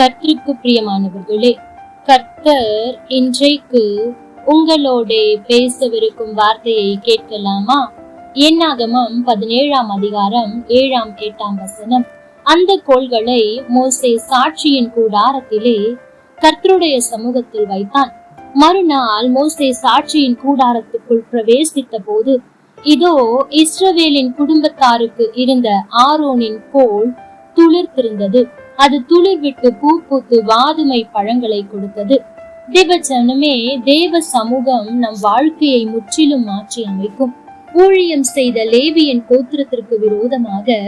கர்த்தருக்கு பிரியமானவர்களே கர்த்தர் இன்றைக்கு உங்களோட பேசவிருக்கும் வார்த்தையை கேட்கலாமா? என்னாகமம் பதினேழாம் அதிகாரம் ஏழாம் எட்டாம் வசனம். அந்த கோள்களை மோசே சாட்சியின் கூடாரத்திலே கர்த்தருடைய சமூகத்தில் வைத்தான். மறுநாள் மோசே சாட்சியின் கூடாரத்துக்குள் பிரவேசித்த போது இதோ இஸ்ரவேலின் குடும்பத்தாருக்கு இருந்த ஆரோனின் கோல் துளிர்த்திருந்தது. அது துளிர் விட்டு பூ பூத்து வாதுமை பழங்களை கொடுத்தது. திவச்சனமே தேவ சமூகம் நம் வாழ்க்கையை முற்றிலும் மாற்றி அமைக்கும். ஊழியம் செய்த லேவியின் கோத்திரத்திற்கு விரோதமாக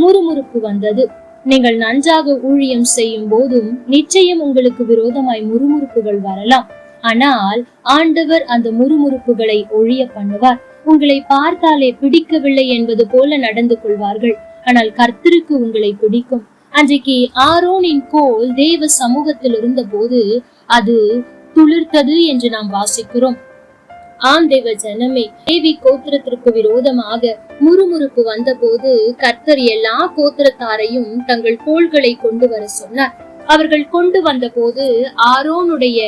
முறுமுறுப்பு வந்தது. நீங்கள் நன்றாக ஊழியம் செய்யும் போதும் நிச்சயம் உங்களுக்கு விரோதமாய் முறுமுறுப்புகள் வரலாம். ஆனால் ஆண்டவர் அந்த முறுமுறுப்புகளை ஒழிய பண்ணுவார். உங்களை பார்த்தாலே பிடிக்கவில்லை என்பது போல நடந்து கொள்வார்கள். ஆனால் கர்த்தருக்கு உங்களை பிடிக்கும். அன்றைக்கு ஆரோனின் கோல் தேவ சமூகத்தில் இருந்தபோது அது துளிர்த்தது என்று நாம் வாசிக்கிறோம். ஆம் தேவ ஜனமே தேவி கோத்திரத்திற்கு விரோதமாக முறுமுறுப்பு வந்தபோது கர்த்தர் எல்லா கோத்திரத்தாரையும் தங்கள் கோள்களை கொண்டு வர சொன்னார். அவர்கள் கொண்டு வந்தபோது ஆரோனுடைய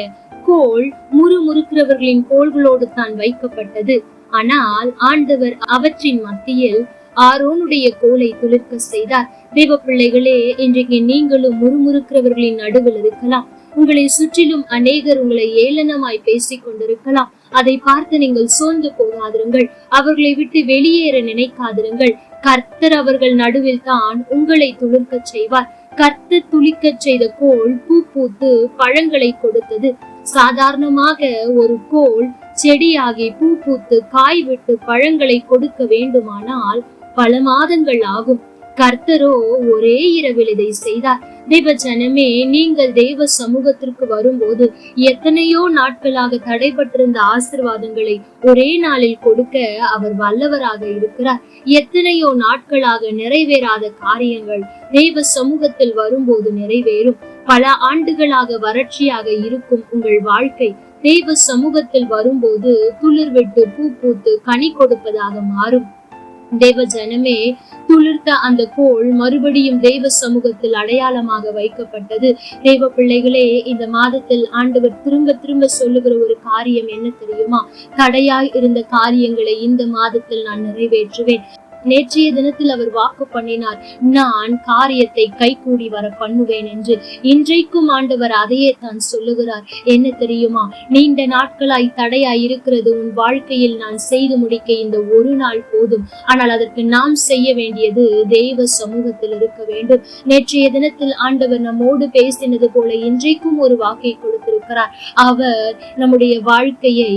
கோல் முறுமுறுக்கிறவர்களின் கோள்களோடு தான் வைக்கப்பட்டது. ஆனால் ஆண்டவர் அவற்றின் மத்தியில் ஆரோனுடைய கோலை துளிர்க்க செய்தார். தேவ பிள்ளைகளே இன்றைக்கு நீங்களும் முறுமுறுக்கிறவர்களின் நடுவில் இருக்கலாம். உங்களை சுற்றிலும் அநேகர் உங்களை ஏளனமாய் பேசிக் கொண்டிருக்கலாம். அதை பார்த்து நீங்கள் சோர்ந்து போகாதிருங்கள். அவர்களை விட்டு வெளியேற நினைக்காதிருங்கள். கர்த்தர் அவர்கள் நடுவில் தான் உங்களை துளிர்க்கச் செய்வார். கர்த்தர் துளிக்கச் செய்த கோல் பூ பூத்து பழங்களை கொடுத்தது. சாதாரணமாக ஒரு கோல் செடியாகி பூ பூத்து காய் விட்டு பழங்களை கொடுக்க வேண்டுமானால் பல மாதங்கள் ஆகும். கர்த்தரோ ஒரே இரவில் இதை செய்தார். தேவ ஜனமே நீங்கள் தேவ சமூகத்திற்கு வரும்போது எத்தனையோ நாட்களாக தடைபட்டிருந்த ஆசிர்வாதங்களை ஒரே நாளில் கொடுக்க அவர் வல்லவராக இருக்கிறார். எத்தனையோ நாட்களாக நிறைவேறாத காரியங்கள் தேவ சமூகத்தில் வரும்போது நிறைவேறும். பல ஆண்டுகளாக வறட்சியாக இருக்கும் உங்கள் வாழ்க்கை தேவ சமூகத்தில் வரும்போது துளிர் விட்டு பூ பூத்து கனி கொடுப்பதாக மாறும். தேவ ஜனமே துளிர்த்த அந்த கோள் மறுபடியும் தெய்வ சமூகத்தில் அடையாளமாக வைக்கப்பட்டது. தேவ பிள்ளைகளே இந்த மாதத்தில் ஆண்டவர் திரும்ப திரும்ப சொல்லுகிற ஒரு காரியம் என்ன தெரியுமா? தடையாய் இருந்த காரியங்களை இந்த மாதத்தில் நான் நிறைவேற்றுவேன். நேற்றைய தினத்தில் அவர் வாக்கு பண்ணினார் நான் காரியத்தை கைகூடி வர பண்ணுவேன் என்று. இன்றைக்கும் ஆண்டவர் அதையே தான் சொல்லுகிறார். என்ன தெரியுமா? நீண்ட நாட்களாய் தடையாய் இருக்கிறது. உன் வாழ்க்கையில் நான் செய்து முடிக்க இந்த ஒரு நாள் போதும். ஆனால் அதற்கு நாம் செய்ய வேண்டியது தெய்வ சமூகத்தில் இருக்க வேண்டும். நேற்றைய தினத்தில் ஆண்டவர் நம்மோடு பேசினது போல இன்றைக்கும் ஒரு வாக்கை கொடுத்திருக்கிறார். அவர் நம்முடைய வாழ்க்கையை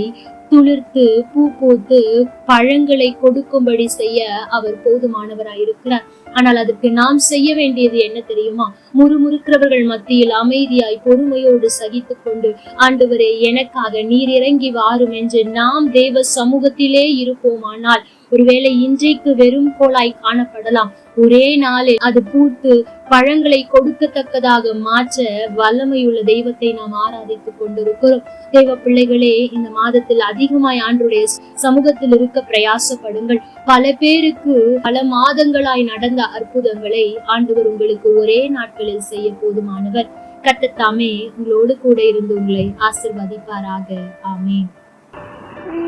துளிர்த்து பூ பூத்து பழங்களை கொடுக்கும்படி செய்ய அவர் போதுமானவராய் இருக்கிறார் ஆனால் அதற்கு நாம் செய்ய வேண்டியது என்ன தெரியுமா? முறுமுறுக்கிறவர்கள் மத்தியில் அமைதியாய் பொறுமையோடு சகித்துக் கொண்டு ஆண்டவரே எனக்காக நீர் இறங்கி வாரும் என்று நாம் தேவ சமூகத்திலே இருப்போமானால் ஒருவேளை இன்றைக்கு வெறும் கோளாய் காணப்படலாம். ஒரே நாளில் அது பூத்து பழங்களை கொடுக்கத்தக்கதாக மாற்ற வல்லமையுள்ள தெய்வத்தை நாம் ஆராதித்துக் கொண்டிருக்கிறோம். தெய்வ பிள்ளைகளே இந்த மாதத்தில் அதிகமாய் ஆண்டுடைய சமூகத்தில் இருக்க பிரயாசப்படுங்கள். பல பேருக்கு பல மாதங்களாய் நடந்த அற்புதங்களை ஆண்டவர் உங்களுக்கு ஒரே நாட்களில் செய்ய போதுமானவர். கட்டத்தாமே உங்களோடு கூட இருந்து உங்களை ஆசிர்வதிப்பாராக. ஆமே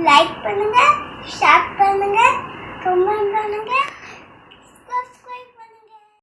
லைக் பண்ணுங்க Bueno,